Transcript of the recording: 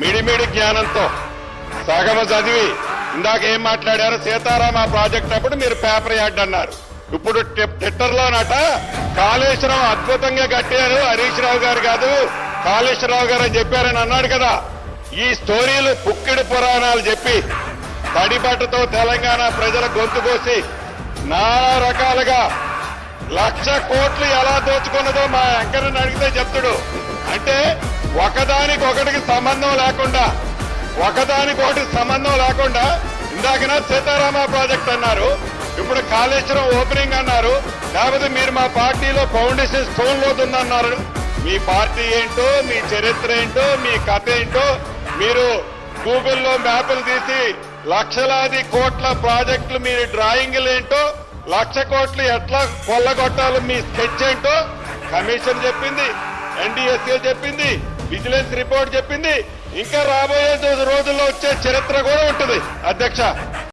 మిడిమిడి జ్ఞానంతో సగమ చదివి ఇందాక ఏం మాట్లాడారు సీతారామ ప్రాజెక్ట్ అప్పుడు మీరు పేపర్ యాడ్ అన్నారు. ఇప్పుడు ట్విట్టర్ లోనట కాళేశ్వరం అద్భుతంగా కట్టారు. హరీష్ రావు గారు కాదు కాళేశ్వరరావు గారు అని చెప్పారని అన్నాడు కదా. ఈ స్టోరీలు పుక్కిడి పురాణాలు చెప్పి తడిబట్టతో తెలంగాణ ప్రజల గొంతు కోసి నానా రకాలుగా లక్ష కోట్లు ఎలా దోచుకున్నదో మా వెంకన్నని అడిగితే చెప్తాడు. అంటే ఒకదానికి ఒకటికి సంబంధం లేకుండా ఒకదానికి సంబంధం లేకుండా ఇందాకన సీతారామ ప్రాజెక్ట్ అన్నారు. ఇప్పుడు కాళేశ్వరం ఓపెనింగ్ అన్నారు. లేకపోతే మీరు మా పార్టీలో ఫౌండేషన్ స్టోన్ లోతుందన్నారు. మీ పార్టీ ఏంటో మీ చరిత్ర ఏంటో మీ కథ ఏంటో మీరు గూగుల్లో మ్యాపులు తీసి లక్షలాది కోట్ల ప్రాజెక్టులు మీ డ్రాయింగ్లు ఏంటో లక్ష కోట్లు ఎట్లా కొల్లగొట్టాలో మీ స్కెచ్ ఏంటో కమిషన్ చెప్పింది ఎన్డీఎస్ఏ చెప్పింది విజిలెన్స్ రిపోర్ట్ చెప్పింది. ఇంకా రాబోయే రోజుల్లో వచ్చే చరిత్ర కూడా ఉంటుంది. అధ్యక్ష.